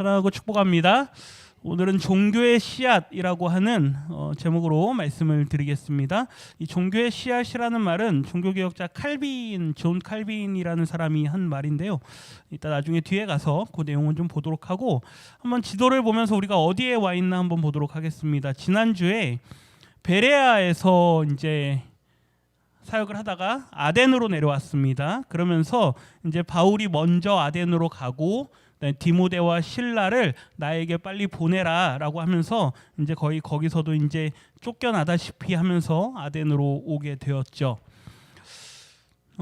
사랑하고 축복합니다. 오늘은 종교의 씨앗이라고 하는 어, 제목으로 말씀을 드리겠습니다. 이 종교의 씨앗이라는 말은 종교개혁자 칼빈 존 칼빈이라는 사람이 한 말인데요. 이따 나중에 뒤에 가서 그 내용을 좀 보도록 하고 한번 지도를 보면서 우리가 어디에 와 있나 한번 보도록 하겠습니다. 지난주에 베레아에서 이제 사역을 하다가 아덴으로 내려왔습니다. 그러면서 이제 바울이 먼저 아덴으로 가고 디모데와 신라를 나에게 빨리 보내라라고 하면서 이제 거의 거기서도 이제 쫓겨나다시피 하면서 아덴으로 오게 되었죠.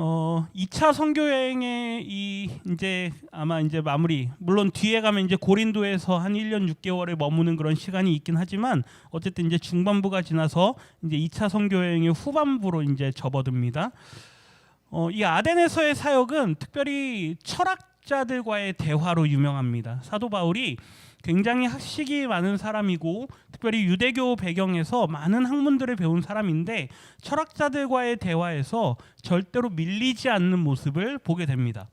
어 2차 선교 여행의 이 이제 아마 이제 마무리 물론 뒤에 가면 이제 고린도에서 한 1년 6개월을 머무는 그런 시간이 있긴 하지만 어쨌든 이제 중반부가 지나서 이제 2차 선교 여행의 후반부로 이제 접어듭니다. 어, 이 아덴에서의 사역은 특별히 철학 자들과의 대화로 유명합니다. 사도 바울이 굉장히 학식이 많은 사람이고 특별히 유대교 배경에서 많은 학문들을 배운 사람인데 철학자들과의 대화에서 절대로 밀리지 않는 모습을 보게 됩니다.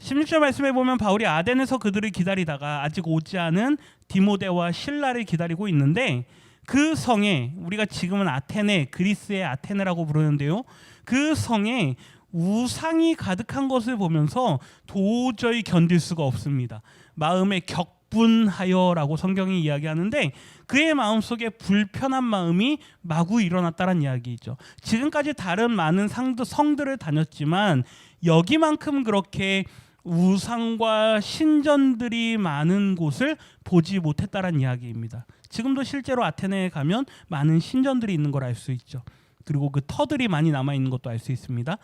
16절 말씀에 보면 바울이 아덴에서 그들을 기다리다가 아직 오지 않은 디모데와 신라를 기다리고 있는데 그 성에 우리가 지금은 아테네 그리스의 아테네라고 부르는데요. 그 성에 우상이 가득한 것을 보면서 도저히 견딜 수가 없습니다. 마음에 격분하여라고 성경이 이야기하는데 그의 마음속에 불편한 마음이 마구 일어났다는 이야기죠. 지금까지 다른 많은 상드, 성들을 다녔지만 여기만큼 그렇게 우상과 신전들이 많은 곳을 보지 못했다는 이야기입니다. 지금도 실제로 아테네에 가면 많은 신전들이 있는 걸 알 수 있죠. 그리고 그 터들이 많이 남아 있는 것도 알 수 있습니다.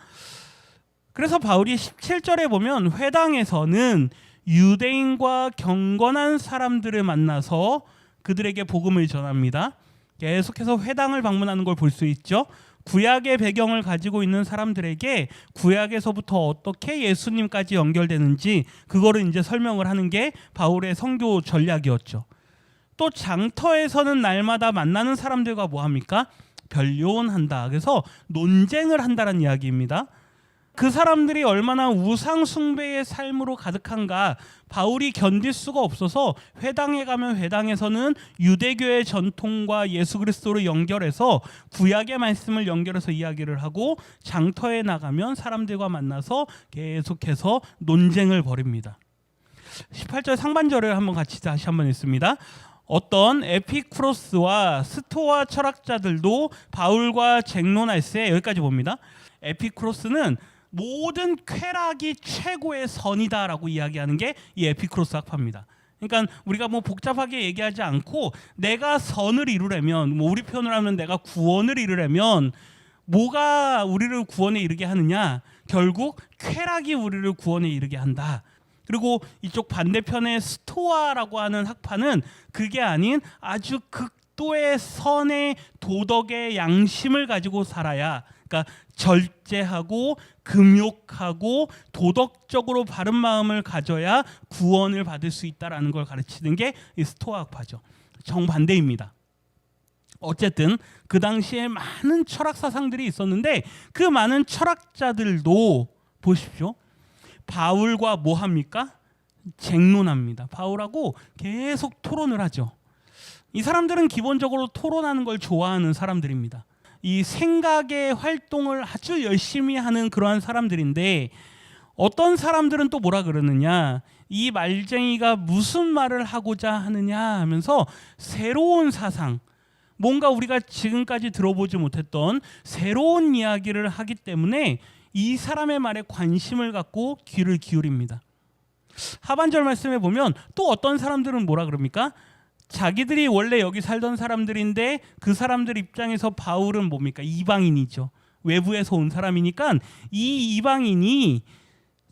그래서 바울이 17절에 보면 회당에서는 유대인과 경건한 사람들을 만나서 그들에게 복음을 전합니다. 계속해서 회당을 방문하는 걸 볼 수 있죠. 구약의 배경을 가지고 있는 사람들에게 구약에서부터 어떻게 예수님까지 연결되는지 그거를 이제 설명을 하는 게 바울의 선교 전략이었죠. 또 장터에서는 날마다 만나는 사람들과 뭐 합니까? 변론한다. 그래서 논쟁을 한다는 이야기입니다. 그 사람들이 얼마나 우상 숭배의 삶으로 가득한가 바울이 견딜 수가 없어서 회당에 가면 회당에서는 유대교의 전통과 예수 그리스도를 연결해서 구약의 말씀을 연결해서 이야기를 하고 장터에 나가면 사람들과 만나서 계속해서 논쟁을 벌입니다. 18절 상반절을 한번 같이 다시 한번 읽습니다. 어떤 에피크로스와 스토아 철학자들도 바울과 쟁론할세 여기까지 봅니다. 에피크로스는 모든 쾌락이 최고의 선이다라고 이야기하는 게 이 에피크로스 학파입니다. 그러니까 우리가 뭐 복잡하게 얘기하지 않고 내가 선을 이루려면 뭐 우리 표현을 하면 내가 구원을 이루려면 뭐가 우리를 구원에 이르게 하느냐? 결국 쾌락이 우리를 구원에 이르게 한다. 그리고 이쪽 반대편의 스토아라고 하는 학파는 그게 아닌 아주 극도의 선의 도덕의 양심을 가지고 살아야 그러니까 절제하고 금욕하고 도덕적으로 바른 마음을 가져야 구원을 받을 수 있다라는 걸 가르치는 게 이 스토아 학파죠. 정반대입니다. 어쨌든 그 당시에 많은 철학 사상들이 있었는데 그 많은 철학자들도 보십시오. 바울과 뭐 합니까? 쟁론합니다. 바울하고 계속 토론을 하죠. 이 사람들은 기본적으로 토론하는 걸 좋아하는 사람들입니다. 이 생각의 활동을 아주 열심히 하는 그러한 사람들인데 어떤 사람들은 또 뭐라 그러느냐 이 말쟁이가 무슨 말을 하고자 하느냐 하면서 새로운 사상 뭔가 우리가 지금까지 들어보지 못했던 새로운 이야기를 하기 때문에 이 사람의 말에 관심을 갖고 귀를 기울입니다. 하반절 말씀에 보면 또 어떤 사람들은 뭐라 그럽니까? 자기들이 원래 여기 살던 사람들인데 그 사람들 입장에서 바울은 뭡니까? 이방인이죠. 외부에서 온 사람이니까 이 이방인이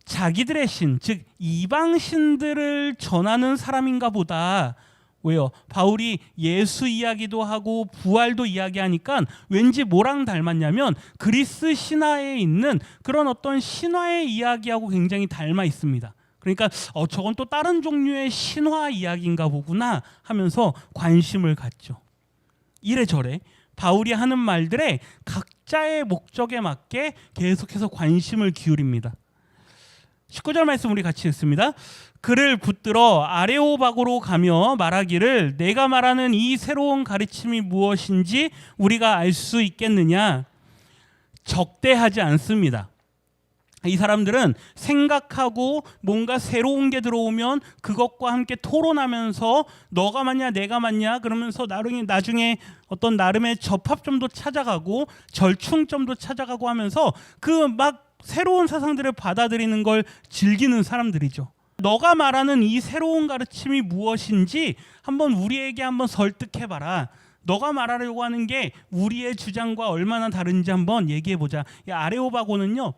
자기들의 신, 즉 이방 신들을 전하는 사람인가 보다. 왜요? 바울이 예수 이야기도 하고 부활도 이야기하니까 왠지 뭐랑 닮았냐면 그리스 신화에 있는 그런 어떤 신화의 이야기하고 굉장히 닮아 있습니다. 그러니까 어 저건 또 다른 종류의 신화 이야기인가 보구나 하면서 관심을 갖죠. 이래저래 바울이 하는 말들에 각자의 목적에 맞게 계속해서 관심을 기울입니다. 19절 말씀 우리 같이 읽습니다. 그를 붙들어 아레오박으로 가며 말하기를 내가 말하는 이 새로운 가르침이 무엇인지 우리가 알 수 있겠느냐 적대하지 않습니다. 이 사람들은 생각하고 뭔가 새로운 게 들어오면 그것과 함께 토론하면서 너가 맞냐 내가 맞냐 그러면서 나중에 나중에 어떤 나름의 접합점도 찾아가고 절충점도 찾아가고 하면서 그 막 새로운 사상들을 받아들이는 걸 즐기는 사람들이죠. 너가 말하는 이 새로운 가르침이 무엇인지 한번 우리에게 한번 설득해 봐라. 너가 말하려고 하는 게 우리의 주장과 얼마나 다른지 한번 얘기해 보자. 이 아레오바고는요.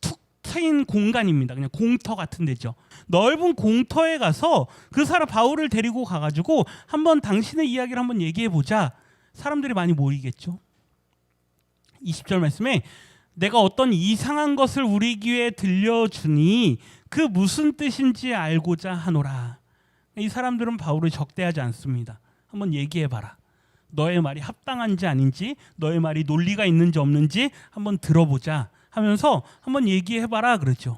툭 트인 공간입니다. 그냥 공터 같은 데죠. 넓은 공터에 가서 그 사람 바울을 데리고 가 가지고 한번 당신의 이야기를 한번 얘기해 보자. 사람들이 많이 모이겠죠. 20절 말씀에 내가 어떤 이상한 것을 우리 귀에 들려주니 그 무슨 뜻인지 알고자 하노라. 이 사람들은 바울을 적대하지 않습니다. 한번 얘기해 봐라. 너의 말이 합당한지 아닌지, 너의 말이 논리가 있는지 없는지 한번 들어보자 하면서 한번 얘기해 봐라 그러죠.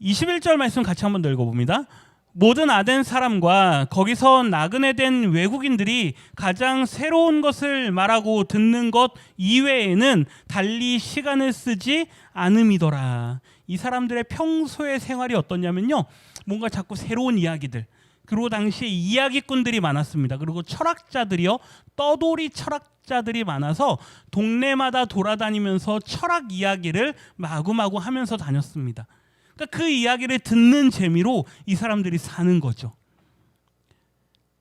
21절 말씀 같이 한번 더 읽어 봅니다. 모든 아덴 사람과 거기서 나그네 된 외국인들이 가장 새로운 것을 말하고 듣는 것 이외에는 달리 시간을 쓰지 않음이더라. 이 사람들의 평소의 생활이 어떠냐면요. 뭔가 자꾸 새로운 이야기들. 그리고 당시에 이야기꾼들이 많았습니다. 그리고 철학자들이요. 떠돌이 철학자들이 많아서 동네마다 돌아다니면서 철학 이야기를 마구마구 하면서 다녔습니다. 그러니까 그 이야기를 듣는 재미로 이 사람들이 사는 거죠.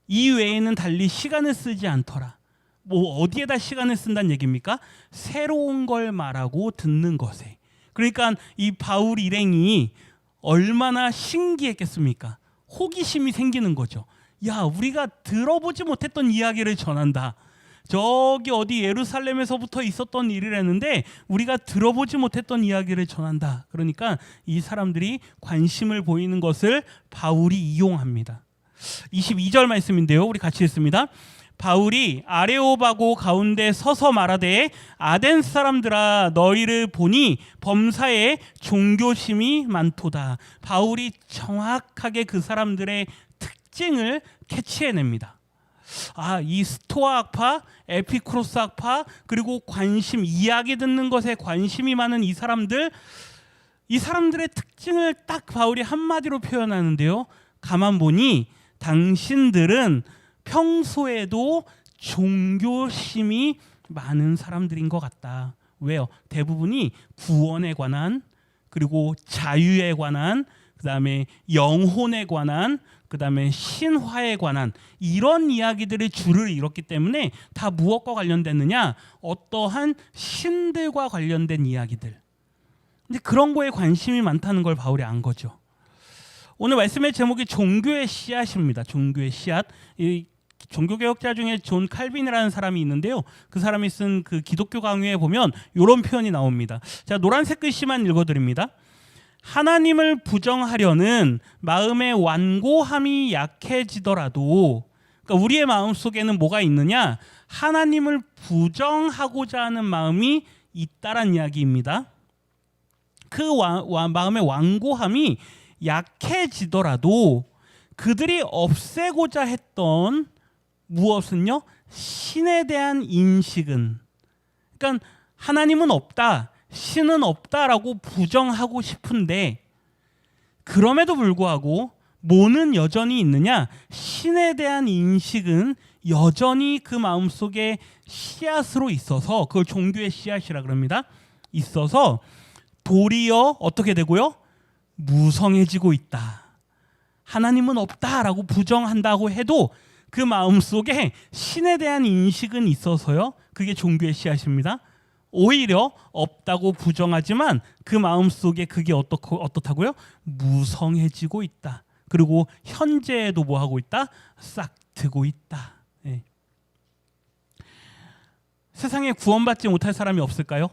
이 외에는 달리 시간을 쓰지 않더라. 뭐 어디에다 시간을 쓴다는 얘기입니까? 새로운 걸 말하고 듣는 것에. 그러니까 이 바울 일행이 얼마나 신기했겠습니까? 호기심이 생기는 거죠. 야, 우리가 들어보지 못했던 이야기를 전한다. 저기 어디 예루살렘에서부터 있었던 일이라는데 우리가 들어보지 못했던 이야기를 전한다. 그러니까 이 사람들이 관심을 보이는 것을 바울이 이용합니다. 22절 말씀인데요. 우리 같이 읽습니다. 바울이 아레오바고 가운데 서서 말하되 아덴 사람들아 너희를 보니 범사에 종교심이 많도다. 바울이 정확하게 그 사람들의 특징을 캐치해냅니다. 아, 이 스토아 학파, 에피크로스 학파, 그리고 관심, 이야기 듣는 것에 관심이 많은 이 사람들, 이 사람들의 특징을 딱 바울이 한마디로 표현하는데요. 가만 보니 당신들은 평소에도 종교심이 많은 사람들인 것 같다. 왜요? 대부분이 구원에 관한 그리고 자유에 관한 그다음에 영혼에 관한 그다음에 신화에 관한 이런 이야기들의 줄을 이뤘기 때문에 다 무엇과 관련됐느냐? 어떠한 신들과 관련된 이야기들. 근데 그런 거에 관심이 많다는 걸 바울이 안 거죠. 오늘 말씀의 제목이 종교의 씨앗입니다. 종교의 씨앗. 이 종교개혁자 중에 존 칼빈이라는 사람이 있는데요. 그 사람이 쓴 그 기독교 강요에 보면 이런 표현이 나옵니다. 자, 노란색 글씨만 읽어드립니다. 하나님을 부정하려는 마음의 완고함이 약해지더라도 그러니까 우리의 마음 속에는 뭐가 있느냐? 하나님을 부정하고자 하는 마음이 있다란 이야기입니다. 그 와, 와, 마음의 완고함이 약해지더라도 그들이 없애고자 했던 무엇은요? 신에 대한 인식은 그러니까 하나님은 없다. 신은 없다라고 부정하고 싶은데 그럼에도 불구하고 뭐는 여전히 있느냐? 신에 대한 인식은 여전히 그 마음속에 씨앗으로 있어서 그걸 종교의 씨앗이라 그럽니다. 있어서 도리어 어떻게 되고요? 무성해지고 있다. 하나님은 없다라고 부정한다고 해도 그 마음 속에 신에 대한 인식은 있어서요. 그게 종교의 씨앗입니다. 오히려 없다고 부정하지만 그 마음 속에 그게 어떻고 어떻다고요? 무성해지고 있다. 그리고 현재에도 뭐 하고 있다? 싹 트고 있다. 예. 세상에 구원받지 못할 사람이 없을까요?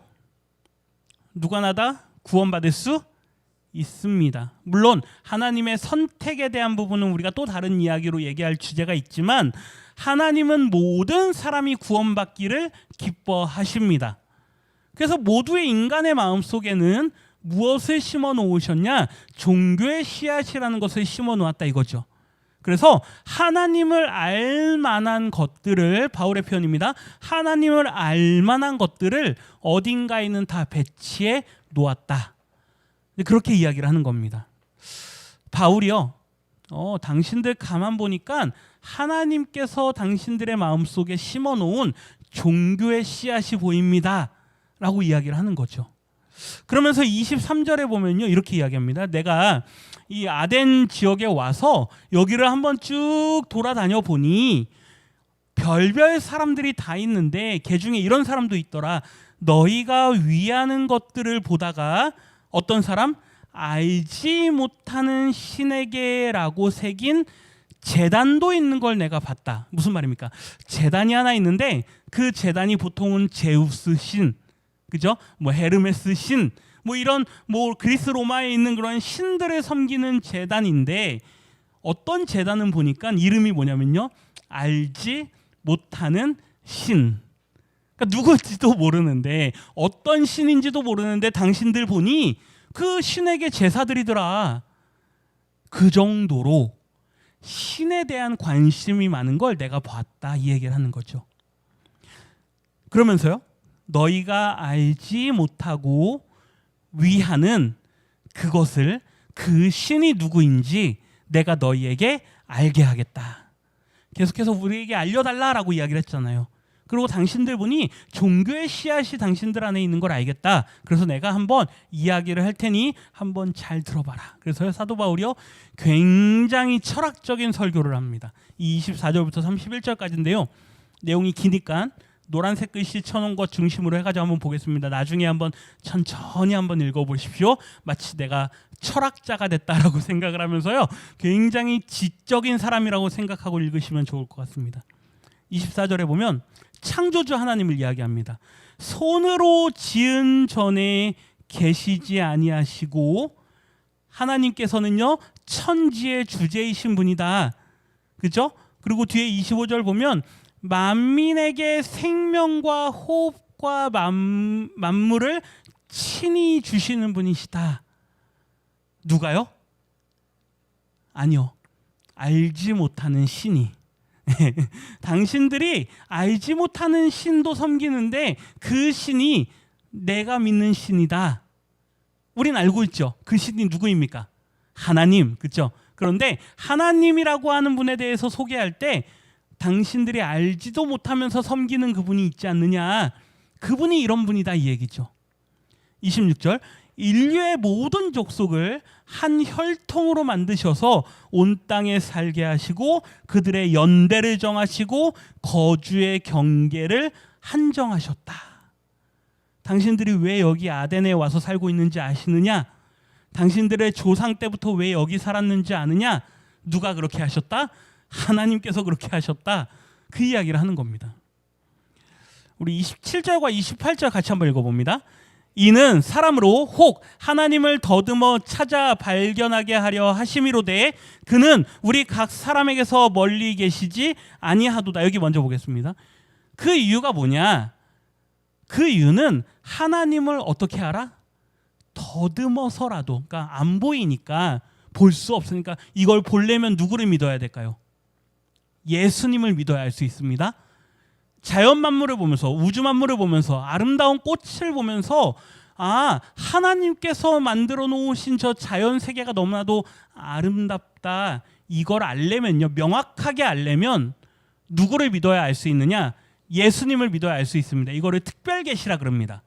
누가 나 다 구원받을 수 있습니다. 물론 하나님의 선택에 대한 부분은 우리가 또 다른 이야기로 얘기할 주제가 있지만 하나님은 모든 사람이 구원받기를 기뻐하십니다. 그래서 모두의 인간의 마음 속에는 무엇을 심어 놓으셨냐? 종교의 씨앗이라는 것을 심어 놓았다 이거죠. 그래서 하나님을 알 만한 것들을 바울의 표현입니다. 하나님을 알 만한 것들을 어딘가에는 다 배치해 놓았다. 그렇게 이야기를 하는 겁니다. 바울이요. 어, 당신들 가만 보니까 하나님께서 당신들의 마음속에 심어 놓은 종교의 씨앗이 보입니다. 라고 이야기를 하는 거죠. 그러면서 23절에 보면요. 이렇게 이야기합니다. 내가 이 아덴 지역에 와서 여기를 한번 쭉 돌아다녀 보니 별별 사람들이 다 있는데 개 중에 이런 사람도 있더라. 너희가 위하는 것들을 보다가 어떤 사람 알지 못하는 신에게라고 새긴 재단도 있는 걸 내가 봤다. 무슨 말입니까? 재단이 하나 있는데 그 재단이 보통은 제우스 신, 그죠? 뭐 헤르메스 신, 뭐 이런 뭐 그리스 로마에 있는 그런 신들을 섬기는 재단인데 어떤 재단은 보니까 이름이 뭐냐면요. 알지 못하는 신. 그러니까 누구인지도 모르는데 어떤 신인지도 모르는데 당신들 보니 그 신에게 제사드리더라. 그 정도로 신에 대한 관심이 많은 걸 내가 봤다 이 얘기를 하는 거죠. 그러면서요. 너희가 알지 못하고 위하는 그것을 그 신이 누구인지 내가 너희에게 알게 하겠다. 계속해서 우리에게 알려달라라고 이야기를 했잖아요. 그리고 당신들 보니 종교의 씨앗이 당신들 안에 있는 걸 알겠다. 그래서 내가 한번 이야기를 할 테니 한번 잘 들어봐라. 그래서 사도 바울이요 굉장히 철학적인 설교를 합니다. 이 24절부터 31절까지인데요. 내용이 기니까 노란색 글씨 쳐놓은 것 중심으로 해가지고 한번 보겠습니다. 나중에 한번 천천히 한번 읽어보십시오. 마치 내가 철학자가 됐다라고 생각을 하면서요. 굉장히 지적인 사람이라고 생각하고 읽으시면 좋을 것 같습니다. 24절에 보면 창조주 하나님을 이야기합니다. 손으로 지은 전에 계시지 아니하시고 하나님께서는요 천지의 주제이신 분이다. 그죠? 그리고 뒤에 25절 보면 만민에게 생명과 호흡과 만, 만물을 친히 주시는 분이시다. 누가요? 아니요. 알지 못하는 신이. 당신들이 알지 못하는 신도 섬기는데 그 신이 내가 믿는 신이다. 우린 알고 있죠. 그 신이 누구입니까? 하나님. 그렇죠? 그런데 하나님이라고 하는 분에 대해서 소개할 때 당신들이 알지도 못하면서 섬기는 그분이 있지 않느냐. 그분이 이런 분이다 이 얘기죠. 26절 인류의 모든 족속을 한 혈통으로 만드셔서 온 땅에 살게 하시고 그들의 연대를 정하시고 거주의 경계를 한정하셨다. 당신들이 왜 여기 아덴에 와서 살고 있는지 아시느냐? 당신들의 조상 때부터 왜 여기 살았는지 아느냐? 누가 그렇게 하셨다? 하나님께서 그렇게 하셨다. 그 이야기를 하는 겁니다. 우리 27절과 28절 같이 한번 읽어봅니다. 이는 사람으로 혹 하나님을 더듬어 찾아 발견하게 하려 하심이로되 그는 우리 각 사람에게서 멀리 계시지 아니하도다. 여기 먼저 보겠습니다. 그 이유가 뭐냐? 그 이유는 하나님을 어떻게 알아? 더듬어서라도 그러니까 안 보이니까 볼 수 없으니까 이걸 보려면 누구를 믿어야 될까요? 예수님을 믿어야 할 수 있습니다. 자연 만물을 보면서 우주 만물을 보면서 아름다운 꽃을 보면서 아 하나님께서 만들어 놓으신 저 자연 세계가 너무나도 아름답다. 이걸 알려면요 명확하게 알려면 누구를 믿어야 알 수 있느냐? 예수님을 믿어야 알 수 있습니다. 이거를 특별 계시라 그럽니다.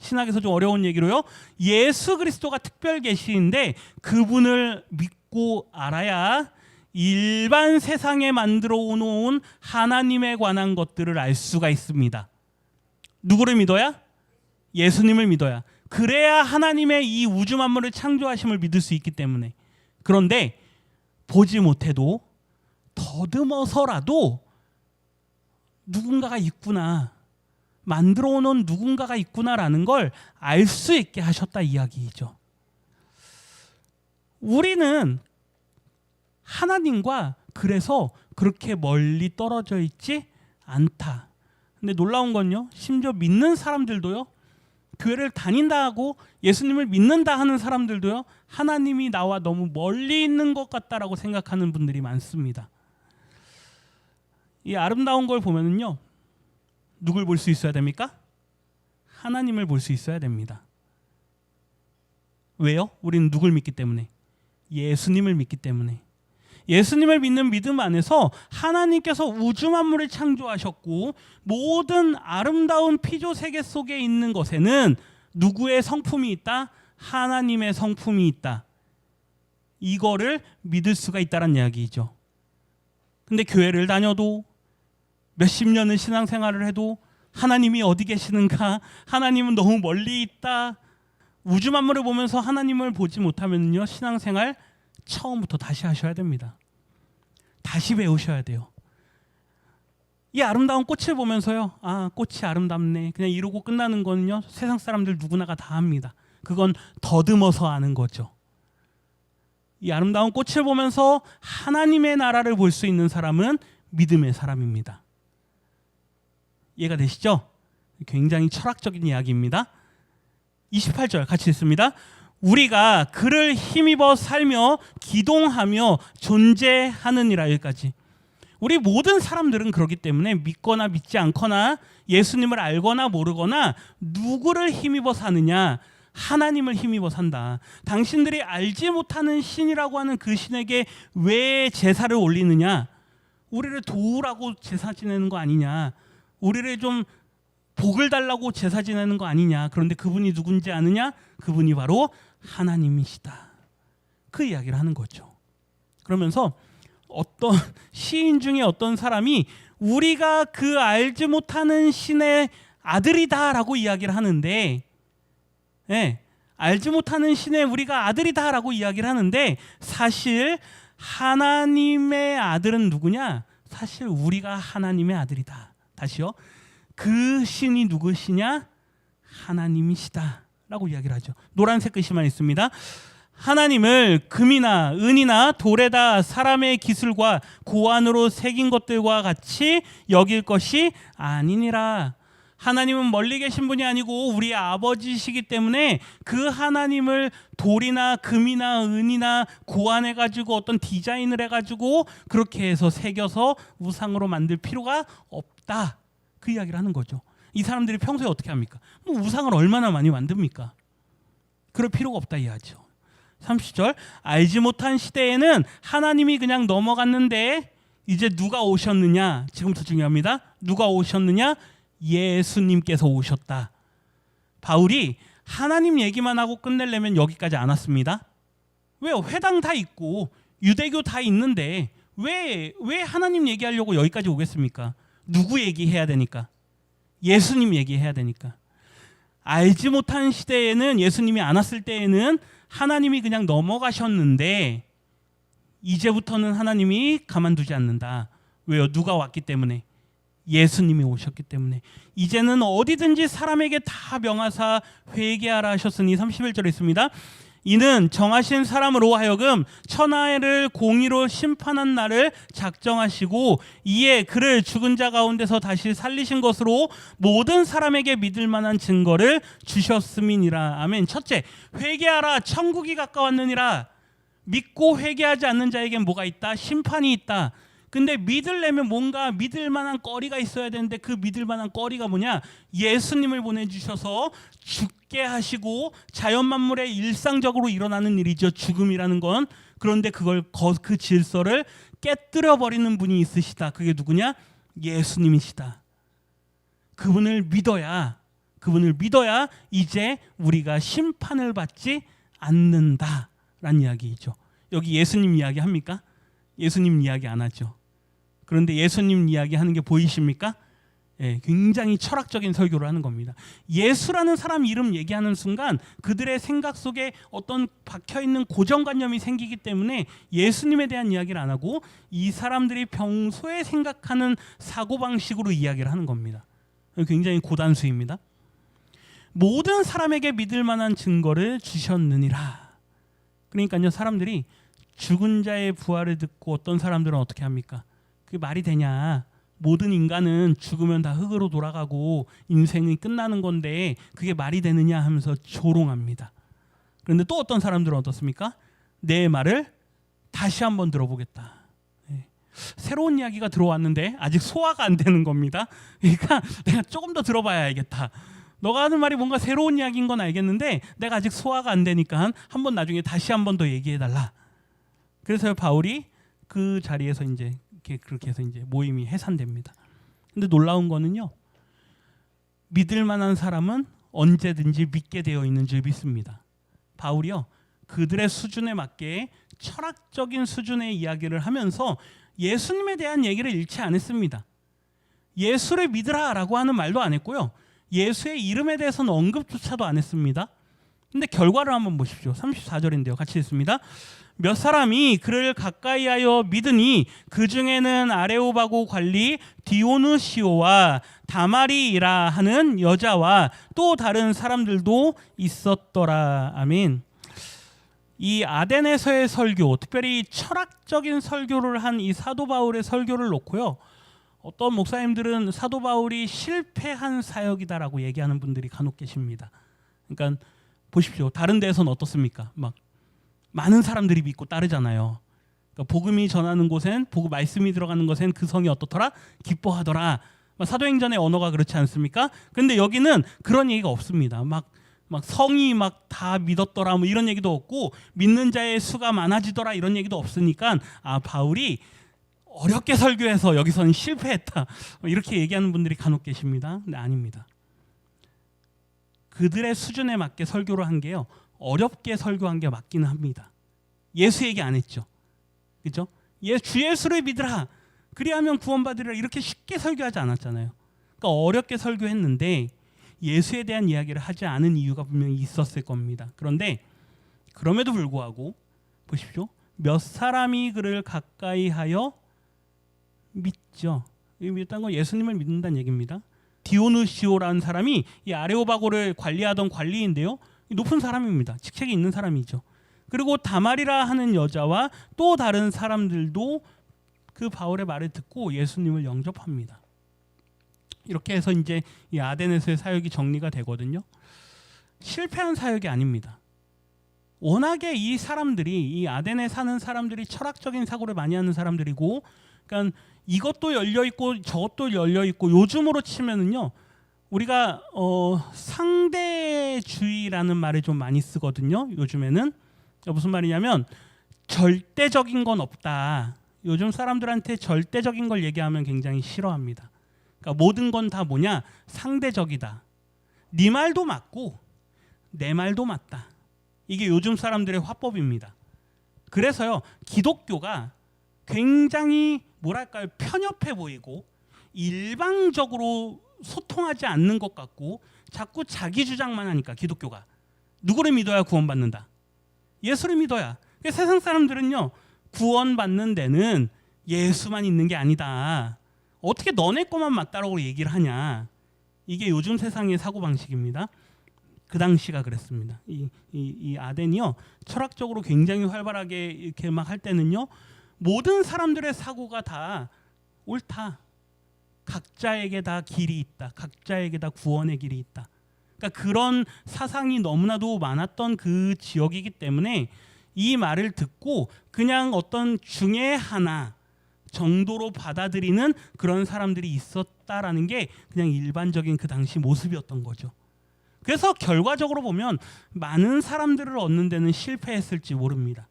신학에서 좀 어려운 얘기로요. 예수 그리스도가 특별 계시인데 그분을 믿고 알아야 일반 세상에 만들어 놓은 하나님에 관한 것들을 알 수가 있습니다. 누구를 믿어야? 예수님을 믿어야. 그래야 하나님의 이 우주 만물을 창조하심을 믿을 수 있기 때문에. 그런데 보지 못해도 더듬어서라도 누군가가 있구나. 만들어 놓은 누군가가 있구나라는 걸 알 수 있게 하셨다 이야기죠. 우리는 하나님과 그래서 그렇게 멀리 떨어져 있지 않다. 근데 놀라운 건요. 심지어 믿는 사람들도요. 교회를 다닌다 하고 예수님을 믿는다 하는 사람들도요. 하나님이 나와 너무 멀리 있는 것 같다라고 생각하는 분들이 많습니다. 이 아름다운 걸 보면은요. 누굴 볼 수 있어야 됩니까? 하나님을 볼 수 있어야 됩니다. 왜요? 우리는 누굴 믿기 때문에 예수님을 믿기 때문에 예수님을 믿는 믿음 안에서 하나님께서 우주 만물을 창조하셨고 모든 아름다운 피조 세계 속에 있는 것에는 누구의 성품이 있다? 하나님의 성품이 있다. 이거를 믿을 수가 있다는 이야기죠. 근데 교회를 다녀도 몇십 년을 신앙생활을 해도 하나님이 어디 계시는가? 하나님은 너무 멀리 있다. 우주 만물을 보면서 하나님을 보지 못하면요 신앙생활 처음부터 다시 하셔야 됩니다. 다시 배우셔야 돼요. 이 아름다운 꽃을 보면서요, 아 꽃이 아름답네. 그냥 이러고 끝나는 거는요 세상 사람들 누구나가 다 합니다. 그건 더듬어서 아는 거죠. 이 아름다운 꽃을 보면서 하나님의 나라를 볼 수 있는 사람은 믿음의 사람입니다. 이해가 되시죠? 굉장히 철학적인 이야기입니다. 28절 같이 읽습니다. 우리가 그를 힘입어 살며 기동하며 존재하느니라 여기까지. 우리 모든 사람들은 그렇기 때문에 믿거나 믿지 않거나 예수님을 알거나 모르거나 누구를 힘입어 사느냐 하나님을 힘입어 산다. 당신들이 알지 못하는 신이라고 하는 그 신에게 왜 제사를 올리느냐? 우리를 도우라고 제사 지내는 거 아니냐? 우리를 좀 복을 달라고 제사 지내는 거 아니냐? 그런데 그분이 누군지 아느냐? 그분이 바로 하나님이시다. 그 이야기를 하는 거죠. 그러면서 어떤 시인 중에 어떤 사람이 우리가 그 알지 못하는 신의 아들이다라고 이야기를 하는데, 예, 알지 못하는 신의 우리가 아들이다라고 이야기를 하는데 사실 하나님의 아들은 누구냐? 사실 우리가 하나님의 아들이다. 다시요. 그 신이 누구시냐? 하나님이시다 라고 이야기를 하죠. 노란색 글씨만 있습니다. 하나님을 금이나 은이나 돌에다 사람의 기술과 고안으로 새긴 것들과 같이 여길 것이 아니니라. 하나님은 멀리 계신 분이 아니고 우리 아버지시기 때문에 그 하나님을 돌이나 금이나 은이나 고안해 가지고 어떤 디자인을 해 가지고 그렇게 해서 새겨서 우상으로 만들 필요가 없다. 그 이야기를 하는 거죠. 이 사람들이 평소에 어떻게 합니까? 뭐 우상을 얼마나 많이 만듭니까? 그럴 필요가 없다 이야기죠. 30절 알지 못한 시대에는 하나님이 그냥 넘어갔는데 이제 누가 오셨느냐? 지금부터 중요합니다. 누가 오셨느냐? 예수님께서 오셨다. 바울이 하나님 얘기만 하고 끝내려면 여기까지 안 왔습니다. 왜요? 회당 다 있고 유대교 다 있는데 왜 왜 하나님 얘기하려고 여기까지 오겠습니까? 누구 얘기해야 되니까? 예수님 얘기해야 되니까. 알지 못한 시대에는 예수님이 안 왔을 때에는 하나님이 그냥 넘어가셨는데 이제부터는 하나님이 가만두지 않는다. 왜요? 누가 왔기 때문에. 예수님이 오셨기 때문에 이제는 어디든지 사람에게 다 명하사 회개하라 하셨으니 31절에 있습니다. 이는 정하신 사람으로 하여금 천하를 공의로 심판한 날을 작정하시고 이에 그를 죽은 자 가운데서 다시 살리신 것으로 모든 사람에게 믿을 만한 증거를 주셨음이니라. 아멘. 첫째, 회개하라 천국이 가까웠느니라. 믿고 회개하지 않는 자에겐 뭐가 있다? 심판이 있다. 근데 믿으려면 뭔가 믿을 만한 거리가 있어야 되는데 그 믿을 만한 거리가 뭐냐? 예수님을 보내주셔서 죽게 하시고 자연 만물에 일상적으로 일어나는 일이죠. 죽음이라는 건. 그런데 그걸 그 질서를 깨뜨려 버리는 분이 있으시다. 그게 누구냐? 예수님이시다. 그분을 믿어야 그분을 믿어야 이제 우리가 심판을 받지 않는다라는 이야기이죠. 여기 예수님 이야기 합니까? 예수님 이야기 안 하죠. 그런데 예수님 이야기 하는 게 보이십니까? 예, 굉장히 철학적인 설교를 하는 겁니다. 예수라는 사람 이름 얘기하는 순간 그들의 생각 속에 어떤 박혀 있는 고정관념이 생기기 때문에 예수님에 대한 이야기를 안 하고 이 사람들이 평소에 생각하는 사고 방식으로 이야기를 하는 겁니다. 굉장히 고단수입니다. 모든 사람에게 믿을 만한 증거를 주셨느니라. 그러니까요, 사람들이 죽은 자의 부활을 듣고 어떤 사람들은 어떻게 합니까? 그게 말이 되냐? 모든 인간은 죽으면 다 흙으로 돌아가고 인생이 끝나는 건데 그게 말이 되느냐 하면서 조롱합니다. 그런데 또 어떤 사람들은 어떻습니까? 내 말을 다시 한번 들어보겠다. 예. 새로운 이야기가 들어왔는데 아직 소화가 안 되는 겁니다. 그러니까 내가 조금 더 들어봐야 알겠다. 너가 하는 말이 뭔가 새로운 이야기인 건 알겠는데 내가 아직 소화가 안 되니까 한번 나중에 다시 한 번 더 얘기해 달라. 그래서 바울이 그 자리에서 이제 이렇게 그렇게 해서 이제 모임이 해산됩니다. 근데 놀라운 거는요. 믿을 만한 사람은 언제든지 믿게 되어 있는 줄 믿습니다. 바울이요. 그들의 수준에 맞게 철학적인 수준의 이야기를 하면서 예수님에 대한 얘기를 잃지 않았습니다. 예수를 믿으라라고 하는 말도 안 했고요. 예수의 이름에 대해서는 언급조차도 안 했습니다. 근데 결과를 한번 보십시오. 34절인데요. 같이 읽습니다. 몇 사람이 그를 가까이하여 믿으니 그 중에는 아레오바고 관리 디오누시오와 다마리라 하는 여자와 또 다른 사람들도 있었더라. 아멘. 이 아덴에서의 설교, 특별히 철학적인 설교를 한 이 사도 바울의 설교를 놓고요. 어떤 목사님들은 사도 바울이 실패한 사역이다라고 얘기하는 분들이 간혹 계십니다. 그러니까 보십시오. 다른 데에서는 어떻습니까? 막 많은 사람들이 믿고 따르잖아요. 그러니까 복음이 전하는 곳엔 복음 말씀이 들어가는 곳엔 그 성이 어떻더라? 기뻐하더라. 막 사도행전의 언어가 그렇지 않습니까? 근데 여기는 그런 얘기가 없습니다. 막, 막 성이 막 다 믿었더라 뭐 이런 얘기도 없고 믿는 자의 수가 많아지더라 이런 얘기도 없으니까 아 바울이 어렵게 설교해서 여기서는 실패했다 이렇게 얘기하는 분들이 간혹 계십니다. 근데 아닙니다. 그들의 수준에 맞게 설교를 한 게요. 어렵게 설교한 게 맞기는 합니다. 예수 얘기 안 했죠. 그죠? 예, 주 예수를 믿으라. 그리하면 구원받으리라. 이렇게 쉽게 설교하지 않았잖아요. 그러니까 어렵게 설교했는데 예수에 대한 이야기를 하지 않은 이유가 분명히 있었을 겁니다. 그런데 그럼에도 불구하고 보십시오. 몇 사람이 그를 가까이 하여 믿죠. 이 믿다는 건 예수님을 믿는다는 얘기입니다. 디오누시오라는 사람이 이 아레오바고를 관리하던 관리인데요. 높은 사람입니다. 직책이 있는 사람이죠. 그리고 다말이라 하는 여자와 또 다른 사람들도 그 바울의 말을 듣고 예수님을 영접합니다. 이렇게 해서 이제 이 아덴에서의 사역이 정리가 되거든요. 실패한 사역이 아닙니다. 워낙에 이 사람들이 이 아덴에 사는 사람들이 철학적인 사고를 많이 하는 사람들이고, 그러니까 이것도 열려 있고 저것도 열려 있고 요즘으로 치면은요. 우리가 어, 상대주의라는 말을 좀 많이 쓰거든요. 요즘에는 무슨 말이냐면 절대적인 건 없다. 요즘 사람들한테 절대적인 걸 얘기하면 굉장히 싫어합니다. 그러니까 모든 건 다 뭐냐 상대적이다. 네 말도 맞고 내 말도 맞다. 이게 요즘 사람들의 화법입니다. 그래서요 기독교가 굉장히 뭐랄까요 편협해 보이고 일방적으로 소통하지 않는 것 같고 자꾸 자기 주장만 하니까 기독교가 누구를 믿어야 구원받는다. 예수를 믿어야. 그러니까 세상 사람들은요 구원받는 데는 예수만 있는 게 아니다. 어떻게 너네 것만 맞다라고 얘기를 하냐. 이게 요즘 세상의 사고 방식입니다. 그 당시가 그랬습니다. 이, 이, 이 아덴이요 철학적으로 굉장히 활발하게 이렇게 막 할 때는요 모든 사람들의 사고가 다 옳다. 각자에게 다 길이 있다. 각자에게 다 구원의 길이 있다. 그러니까 그런 사상이 너무나도 많았던 그 지역이기 때문에 이 말을 듣고 그냥 어떤 중에 하나 정도로 받아들이는 그런 사람들이 있었다라는 게 그냥 일반적인 그 당시 모습이었던 거죠. 그래서 결과적으로 보면 많은 사람들을 얻는 데는 실패했을지 모릅니다.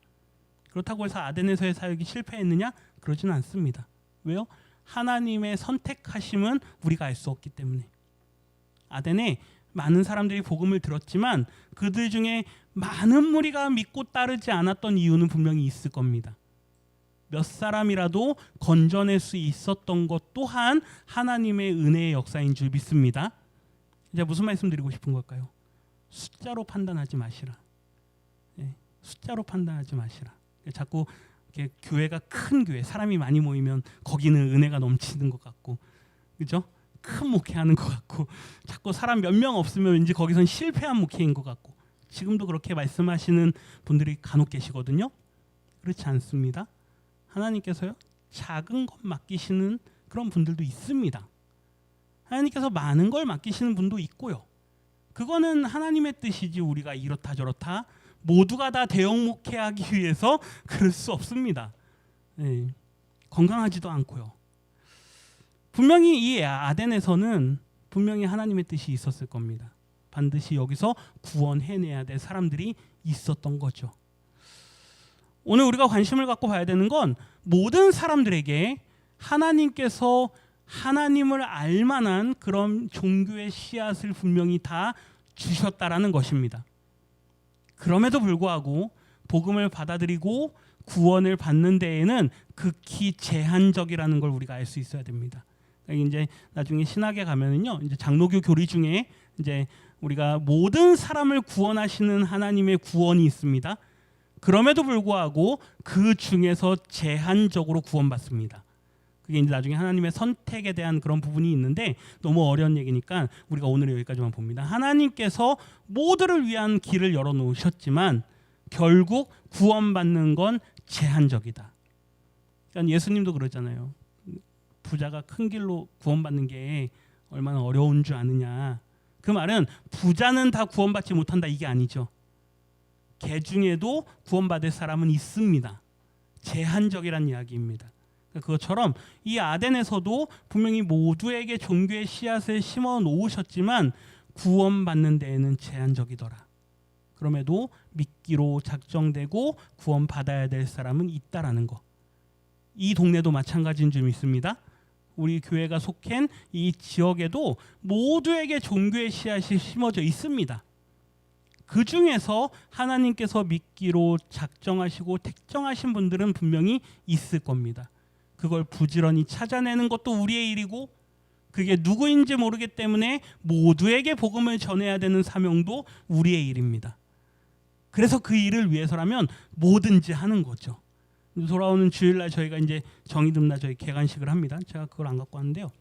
그렇다고 해서 아덴에서의 사역이 실패했느냐? 그러지는 않습니다. 왜요? 하나님의 선택하심은 우리가 알 수 없기 때문에 아덴에 많은 사람들이 복음을 들었지만 그들 중에 많은 무리가 믿고 따르지 않았던 이유는 분명히 있을 겁니다. 몇 사람이라도 건져낼 수 있었던 것 또한 하나님의 은혜의 역사인 줄 믿습니다. 이제 무슨 말씀 드리고 싶은 걸까요? 숫자로 판단하지 마시라. 예, 숫자로 판단하지 마시라. 자꾸 이렇게 교회가 큰 교회, 사람이 많이 모이면 거기는 은혜가 넘치는 것 같고, 그죠? 큰 목회하는 것 같고, 자꾸 사람 몇 명 없으면 왠지 거기선 실패한 목회인 것 같고, 지금도 그렇게 말씀하시는 분들이 간혹 계시거든요. 그렇지 않습니다. 하나님께서요 작은 것 맡기시는 그런 분들도 있습니다. 하나님께서 많은 걸 맡기시는 분도 있고요. 그거는 하나님의 뜻이지 우리가 이렇다 저렇다 모두가 다 대형 목회하기 위해서 그럴 수 없습니다. 네, 건강하지도 않고요. 분명히 이 아덴에서는 분명히 하나님의 뜻이 있었을 겁니다. 반드시 여기서 구원해내야 될 사람들이 있었던 거죠. 오늘 우리가 관심을 갖고 봐야 되는 건 모든 사람들에게 하나님께서 하나님을 알만한 그런 종교의 씨앗을 분명히 다 주셨다라는 것입니다. 그럼에도 불구하고 복음을 받아들이고 구원을 받는 데에는 극히 제한적이라는 걸 우리가 알 수 있어야 됩니다. 그러니까 이제 나중에 신학에 가면은요, 이제 장로교 교리 중에 이제 우리가 모든 사람을 구원하시는 하나님의 구원이 있습니다. 그럼에도 불구하고 그 중에서 제한적으로 구원받습니다. 그게 이제 나중에 하나님의 선택에 대한 그런 부분이 있는데 너무 어려운 얘기니까 우리가 오늘 여기까지만 봅니다. 하나님께서 모두를 위한 길을 열어 놓으셨지만 결국 구원받는 건 제한적이다. 그러니까 예수님도 그러잖아요. 부자가 큰 길로 구원받는 게 얼마나 어려운 줄 아느냐. 그 말은 부자는 다 구원받지 못한다 이게 아니죠. 개 중에도 구원받을 사람은 있습니다. 제한적이란 이야기입니다. 그것처럼 이 아덴에서도 분명히 모두에게 종교의 씨앗을 심어 놓으셨지만 구원받는 데에는 제한적이더라. 그럼에도 믿기로 작정되고 구원받아야 될 사람은 있다라는 거. 이 동네도 마찬가지인 줄 믿습니다. 우리 교회가 속한 이 지역에도 모두에게 종교의 씨앗이 심어져 있습니다. 그 중에서 하나님께서 믿기로 작정하시고 택정하신 분들은 분명히 있을 겁니다. 그걸 부지런히 찾아내는 것도 우리의 일이고 그게 누구인지 모르기 때문에 모두에게 복음을 전해야 되는 사명도 우리의 일입니다. 그래서 그 일을 위해서라면 뭐든지 하는 거죠. 돌아오는 주일날 저희가 이제 정의듬날 저희 개관식을 합니다. 제가 그걸 안 갖고 왔는데요.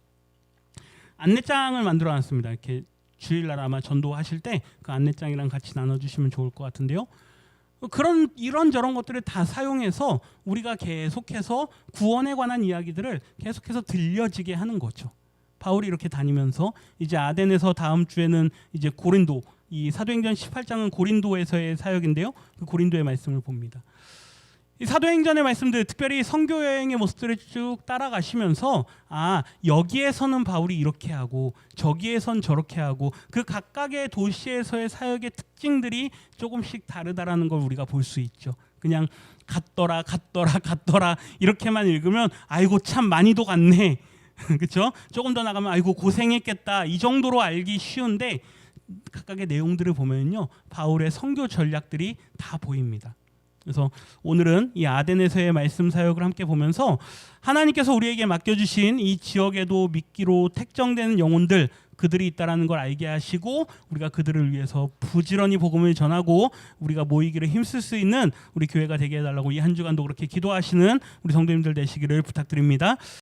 안내장을 만들어 놨습니다. 이렇게 주일날 아마 전도하실 때 그 안내장이랑 같이 나눠주시면 좋을 것 같은데요. 그런 이런 저런 것들을 다 사용해서 우리가 계속해서 구원에 관한 이야기들을 계속해서 들려지게 하는 거죠. 바울이 이렇게 다니면서 이제 아덴에서 다음 주에는 이제 고린도 이 사도행전 18장은 고린도에서의 사역인데요. 그 고린도의 말씀을 봅니다. 이 사도행전의 말씀들 특별히 선교 여행의 모습들을 쭉 따라가시면서 아 여기에서는 바울이 이렇게 하고 저기에선 저렇게 하고 그 각각의 도시에서의 사역의 특징들이 조금씩 다르다라는 걸 우리가 볼 수 있죠. 그냥 갔더라 갔더라 갔더라 이렇게만 읽으면 아이고 참 많이도 갔네. 그렇죠? 조금 더 나가면 아이고 고생했겠다. 이 정도로 알기 쉬운데 각각의 내용들을 보면요. 바울의 선교 전략들이 다 보입니다. 그래서 오늘은 이 아덴에서의 말씀 사역을 함께 보면서 하나님께서 우리에게 맡겨주신 이 지역에도 믿기로 택정되는 영혼들 그들이 있다라는 걸 알게 하시고 우리가 그들을 위해서 부지런히 복음을 전하고 우리가 모이기를 힘쓸 수 있는 우리 교회가 되게 해달라고 이 한 주간도 그렇게 기도하시는 우리 성도님들 되시기를 부탁드립니다.